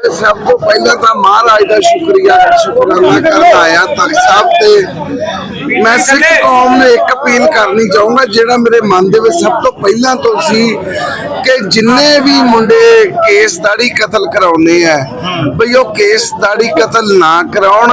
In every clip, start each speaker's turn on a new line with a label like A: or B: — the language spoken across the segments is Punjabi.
A: ਸਭ ਤੋਂ ਪਹਿਲਾਂ ਤਾਂ ਮਹਾਰਾਜ ਦਾ ਸ਼ੁਕਰੀਆ ਸ਼ੁਕਰਾਨਾ ਕਰਨ ਆਇਆ ਤਖਤ ਸਾਹਿਬ ਤੇ। ਮੈਂ ਸਿੱਖ ਕੌਮ ਨੂੰ ਇੱਕ ਅਪੀਲ ਕਰਨੀ ਚਾਹੂੰਗਾ, ਜਿਹੜਾ ਮੇਰੇ ਮਨ ਦੇ ਵਿੱਚ ਸਭ ਤੋਂ ਪਹਿਲਾਂ ਤੋਂ ਸੀ ਕਿ ਜਿੰਨੇ ਵੀ ਮੁੰਡੇ ਕੇਸ ਦਾੜੀ ਕਤਲ ਕਰਾਉਨੇ ਆ, ਬਈ ਉਹ ਕੇਸ ਦਾੜੀ ਕਤਲ ਨਾ ਕਰਾਉਣ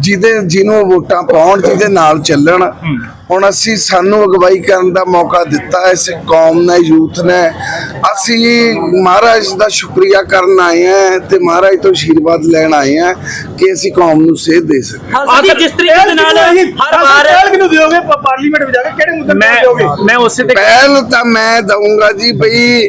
A: ਜਿਹਦੇ ਜਿਹਨੂੰ ਵੋਟਾਂ ਪਾਉਣ ਜਿਹਦੇ ਨਾਲ ਚੱਲਣ। ਹੁਣ ਅਸੀਂ ਸਾਨੂੰ ਅਗਵਾਈ ਕਰਨ ਦਾ ਮੌਕਾ ਦਿੱਤਾ ਇਸ ਕੌਮ ਨੇ ਯੂਥ ਨੇ। ਅਸੀਂ ਮਹਾਰਾਜ ਦਾ ਸ਼ੁਕਰੀਆ ਕਰਨ ਆਏ ਹਾਂ ਤੇ ਮਹਾਰਾਜ ਤੋਂ ਆਸ਼ੀਰਵਾਦ ਲੈਣ ਆਏ ਹਾਂ ਕਿ ਅਸੀਂ ਕੌਮ ਨੂੰ ਸੇਧ ਦੇ ਸਕੀਏ।
B: ਖਾਲਸਾ ਜੀ ਜਿਸ ਤਰੀਕੇ ਦੇ ਨਾਲ ਹਰ ਵਾਰ
C: ਪਹਿਲ ਕਿਹਨੂੰ ਦਿਓਗੇ? ਪ- ਪਾਰਲੀਮੈਂਟ ਵਿੱਚ ਜਾ ਕੇ ਕਿਹੜੇ ਮੁੱਦੇ ਤੇ
D: ਮੈਂ ਉਸੇ ਤੇ
A: ਪਹਿਲ ਤਾਂ ਮੈਂ ਦਊਂਗਾ ਜੀ ਬਈ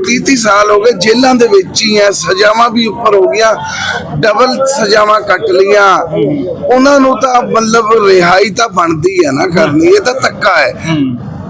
A: 30 30 ਸਾਲ ਹੋ ਗਏ ਜੇਲ੍ਹਾਂ ਦੇ ਵਿੱਚ ਹੀ ਐ ਸਜ਼ਾਵਾਂ ਵੀ ਉੱਪਰ ਹੋ ਗਈਆਂ ਡਬਲ ਸਜ਼ਾਵਾਂ ਕੱਟ ਲੀਆਂ ਉਹਨਾਂ ਨੂੰ ਤਾਂ ਮਤਲਬ ਰਿਹਾਈ ਤਾਂ ਬਣਦੀ ਹੈ ਨਾ ਕਰਨੀ ਇਹ ਤਾਂ ਧੱਕਾ ਹੈ।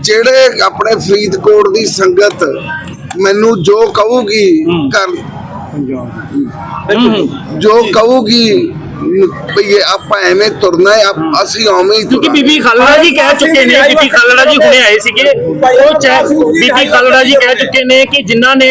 A: ਜਿਹੜੇ ਆਪਣੇ ਫਰੀਦਕੋਟ ਦੀ ਸੰਗਤ ਮੈਨੂੰ ਜੋ ਕਹੂਗੀ ਕਰ। ਜੋ ਕਹੂਗੀ ਵੀ ਇਹ ਆਪਾਂ ਐਵੇਂ ਤੁਰਨਾ ਹੈ ਅਸੀਂ ਉਵੇਂ ਹੀ
D: ਕਿਉਂਕਿ। ਬੀਬੀ ਖਾਲੜਾ ਜੀ ਕਹਿ ਚੁੱਕੇ ਨੇ ਬੀਬੀ ਖਾਲੜਾ ਜੀ ਹੁਣੇ ਆਏ ਸੀਗੇ। ਉਹ ਬੀਬੀ ਖਾਲੜਾ ਜੀ ਕਹਿ ਚੁੱਕੇ ਨੇ ਕਿ ਜਿਨ੍ਹਾਂ ਨੇ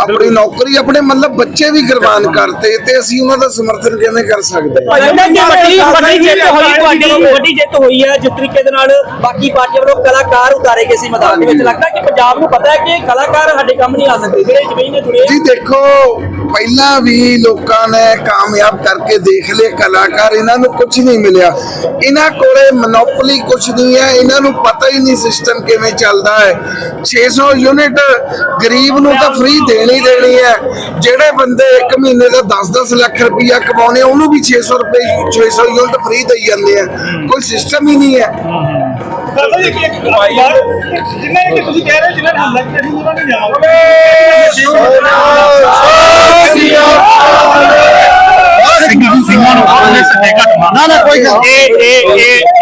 A: ਆਪਣੀ ਨੌਕਰੀ ਆਪਣੇ ਮਤਲਬ ਬੱਚੇ ਵੀ ਕੁਰਬਾਨ ਕਰਤੇ ਤੇ ਅਸੀਂ ਉਹਨਾਂ ਦਾ ਸਮਰਥਨ ਕਿਵੇਂ ਕਰ ਸਕਦੇ ਹਾਂ?
B: ਲੱਗਦਾ ਕਿ ਵੱਡੀ ਵੱਡੀ ਜਿੱਤ ਹੋਈ ਤੁਹਾਡੀ ਵੱਡੀ ਜਿੱਤ ਹੋਈ ਹੈ ਜਿਸ ਤਰੀਕੇ ਦੇ ਨਾਲ ਬਾਕੀ ਪਾਰਟੀਆਂ ਵੱਲੋਂ ਕਲਾਕਾਰ ਉਤਾਰੇ ਗਏ ਸੀ ਮੈਦਾਨ ਦੇ ਵਿੱਚ। ਲੱਗਦਾ ਕਿ ਪੰਜਾਬ ਨੂੰ ਪਤਾ ਹੈ ਕਿ ਕਲਾਕਾਰ ਸਾਡੇ ਕੰਮ ਨਹੀਂ ਆ ਸਕਦੇ ਜਿਹੜੇ ਜ਼ਮੀਨ ਨੇ ਜੁੜੇ
A: ਜੀ ਦੇਖੋ ਪਹਿਲਾਂ ਵੀ ਲੋਕਾਂ ਨੇ ਕਾਮਯਾਬ ਕਰਕੇ ਦੇਖ ਲਏ ਕਲਾਕਾਰ ਇਹਨਾਂ ਨੂੰ ਕੁਝ ਨਹੀਂ ਮਿਲਿਆ। ਇਹਨਾਂ ਕੋਲੇ ਮੋਨੋਪੋਲੀ ਕੁਝ ਨਹੀਂ ਹੈ ਇਹਨਾਂ ਨੂੰ ਪਤਾ ਹੀ ਨਹੀਂ ਸਿਸਟਮ ਕਿਵੇਂ ਚੱਲਦਾ ਹੈ। 600 ਯੂਨਿਟ ਗਰੀਬ ਨੂੰ ਤਾਂ ਫ੍ਰੀ ਦੇਣੀ ਦੇਣੀ ਹੈ ਜਿਹੜੇ ਬੰਦੇ ਇੱਕ ਮਹੀਨੇ ਦਾ 10-10 ਲੱਖ ਰੁਪਈਆ ਕਮਾਉਣੇ ਉਹਨੂੰ ਵੀ 600 ਰੁਪਏ 600 ਯੂਨਿਟ ਫ੍ਰੀ ਦੇਈ ਜਾਂਦੇ ਆ ਕੋਈ ਸਿਸਟਮ ਹੀ ਨਹੀਂ ਹੈ
C: ਖਾਲਸਾ ਜੀ ਇੱਕ ਕਮਾਈ ਜਿੰਨੇ ਕਿ ਤੁਸੀਂ ਕਹਿ ਰਹੇ ਹੋ ਜਿੰਨੇ ਨੇ ਉਹਨਾਂ ਜਾਵਾਂਗੇ
D: ਸਿੰਘਾਂ ਆਪਣੇ
A: ਕੋਈ ਗੱਲ
D: ਇਹ